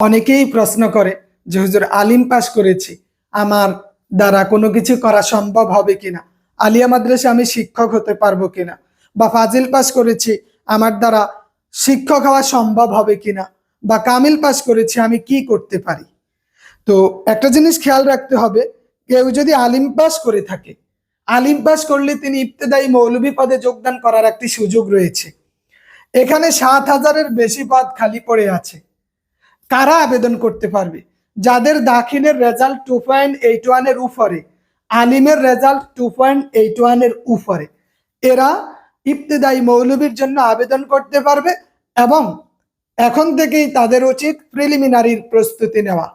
অনেকেই প্রশ্ন করে যে, হুজুর, আলিম পাস করেছি, আমার দ্বারা কোনো কিছু করা সম্ভব হবে কিনা? আলিয়া মাদ্রাসা আমি শিক্ষক হতে পারব কিনা? বা ফাজিল পাস করেছি, আমার দ্বারা শিক্ষক হওয়া সম্ভব হবে কিনা? বা কামিল পাস করেছি, আমি কি করতে পারি? তো একটা জিনিস খেয়াল রাখতে হবে, কেউ যদি আলিম পাস করে থাকে, আলিম পাস করলে তিনি ইবতেদায়ী মৌলভী পদে যোগদান করার একটি সুযোগ রয়েছে। এখানে সাত হাজারের বেশি পদ খালি পড়ে আছে। কারা আবেদন করতে পারবে? যাদের দাখিলের রেজাল্ট টু পয়েন্ট এইট ওয়ানের উপরে, আলিমের রেজাল্ট টু পয়েন্ট এইট ওয়ানের উপরে, এরা ইবতেদায়ী মৌলবীর জন্য আবেদন করতে পারবে এবং এখন থেকেই তাদের উচিত প্রিলিমিনারির প্রস্তুতি নেওয়া।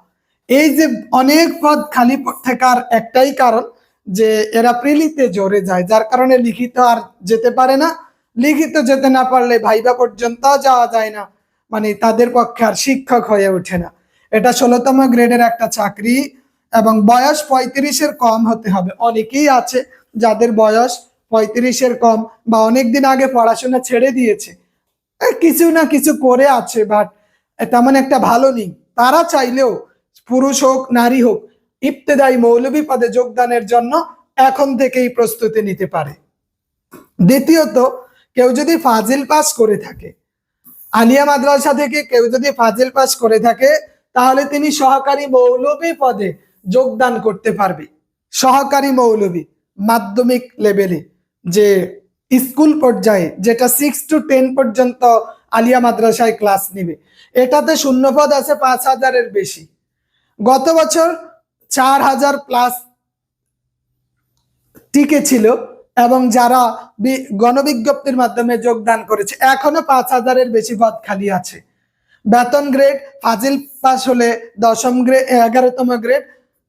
এই যে অনেক পদ খালি থাকার একটাই কারণ যে এরা প্রিলিতে জোরে যায়, যার কারণে লিখিত আর যেতে পারে না। লিখিত যেতে না পারলে ভাইবা পর্যন্ত যাওয়া যায় না। মানে তাদের পক্ষে আর শিক্ষক হয়ে ওঠে না। এটা ষোলোতম গ্রেডের একটা চাকরি এবং বয়স পঁয়ত্রিশের কম হতে হবে। অনেকেই আছে যাদের বয়স পঁয়ত্রিশের কম বা অনেক দিন আগে পড়াশোনা ছেড়ে দিয়েছে। কিছু না কিছু করে আছে বাট তেমন একটা ভালো নেই। তারা চাইলেও পুরুষ হোক, নারী হোক ইফতেদায়ী মৌলভী পদে যোগদানের জন্য এখন থেকেই প্রস্তুতি নিতে পারে। দ্বিতীয়ত, কেউ যদি ফাজিল পাস করে থাকে আলিয়া মাদ্রাসা থেকে কেউ যদি ফাজিল পাস করে থাকে, তাহলে তিনি সহকারী মৌলভী পদে যোগদান করতে পারবে। সহকারী মৌলভী মাধ্যমিক লেভেলে যে স্কুল পর্যায়ে যেটা সিক্স টু টেন পর্যন্ত আলিয়া মাদ্রাসায় ক্লাস নিবে, এটাতে শূন্যপদ আছে পাঁচ হাজারের বেশি। গত বছর চার হাজার প্লাস টিকে ছিল এবং যারা গণবিজ্ঞপ্তির মাধ্যমে যোগদান করেছে, এখনও পাঁচ হাজারের বেশি পদ খালি আছে। বেতন গ্রেড, ফাজিল পাস হলে দশম গ্রেড এগারোতম গ্রেড,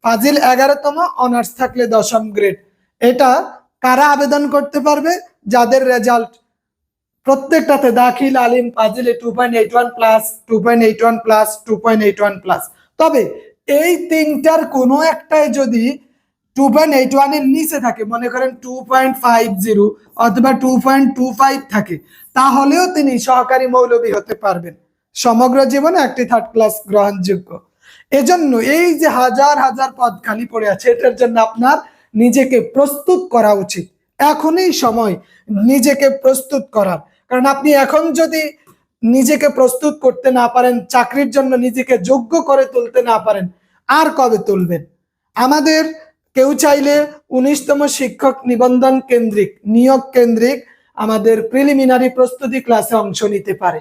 ফাজিল এগারোতম, অনার্স থাকলে দশম গ্রেড। এটা কারা আবেদন করতে পারবে? যাদের রেজাল্ট প্রত্যেকটাতে Dakhil, Alim, ফাজিলে two point eight one plus two point eight one plus two point eight one plus তবে এই তিনটার কোনো একটাই যদি টু পয়েন্ট এইট ওয়ানের নিচে থাকে, মনে করেন টু পয়েন্ট ফাইভ জিরো অথবা টু পয়েন্ট টু ফাইভ থাকে, তাহলেও তিনি সহকারী মৌলবী হতে পারবেন। সমগ্র জীবনে একটি থার্ড ক্লাস গ্রহণযোগ্য। এজন্য এই যে হাজার হাজার পদ খালি পড়ে আছে, এটার জন্য আপনার নিজেকে প্রস্তুত করা উচিত। এখনই সময় নিজেকে প্রস্তুত করার। কারণ আপনি এখন যদি নিজেকে প্রস্তুত করতে না পারেন, চাকরির জন্য নিজেকে যোগ্য করে তুলতে না পারেন, আর কবে তুলবেন? আমাদের কেউ চাইলে উনিশতম শিক্ষক নিবন্ধন কেন্দ্রিক, নিয়োগ কেন্দ্রিক আমাদের প্রিলিমিনারি প্রস্তুতি ক্লাসে অংশ নিতে পারে।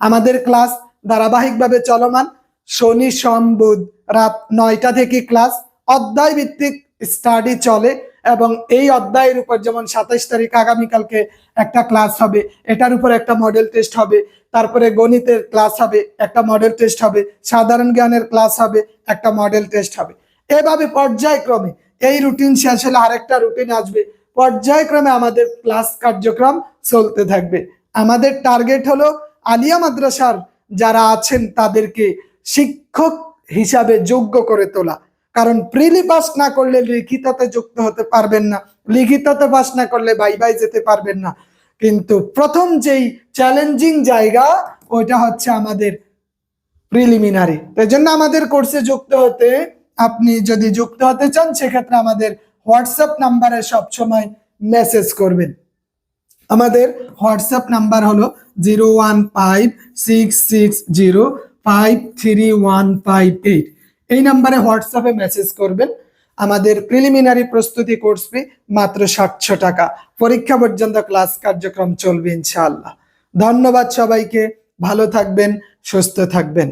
আমাদের ক্লাস ধারাবাহিকভাবে চলমান শনি, সোম, বুধ রাত নয়টা থেকে ক্লাস অধ্যায় ভিত্তিক স্টাডি চলে এবং এই অধ্যায়ের উপর যেমন সাতাইশ তারিখ আগামীকালকে একটা ক্লাস হবে, এটার উপর একটা মডেল টেস্ট হবে, তারপরে গণিতের ক্লাস হবে, একটা মডেল টেস্ট হবে, সাধারণ জ্ঞানের ক্লাস হবে, একটা মডেল টেস্ট হবে। এভাবে পর্যায়ক্রমে এই রুটিন শেষ হলে আরেকটা রুটিন আসবে। পর্যায়ক্রমে আমাদের ক্লাস কার্যক্রম চলতে থাকবে। আমাদের টার্গেট হলো আলিয়া মাদ্রাসার যারা আছেন তাদেরকে শিক্ষক হিসাবে যোগ্য করে তোলা। কারণ প্রিলি পাস না করলে লিখিততে যুক্ত হতে পারবেন না। লিখিততে পাস না করলে বাই বাই যেতে পারবেন না। কিন্তু প্রথম যেই চ্যালেঞ্জিং জায়গা, ওইটা হচ্ছে আমাদের প্রিলিমিনারি তাই জন্য আমাদের কোর্সে যুক্ত হতে আপনি যদি যুক্ত হতে চান, সেক্ষেত্রে আমাদের হোয়াটসঅ্যাপ নাম্বারে সবসময় মেসেজ করবেন। আমাদের হোয়াটসঅ্যাপ নাম্বার হলো zero one five six six zero five three one five eight এই নাম্বারে হোয়াটসঅ্যাপে মেসেজ করবেন। আমাদের প্রিলিমিনারি প্রস্তুতি কোর্স ফি মাত্র সাতশো টাকা। পরীক্ষা পর্যন্ত ক্লাস কার্যক্রম চলবে ইনশাআল্লাহ। ধন্যবাদ সবাইকে। ভালো থাকবেন, সুস্থ থাকবেন।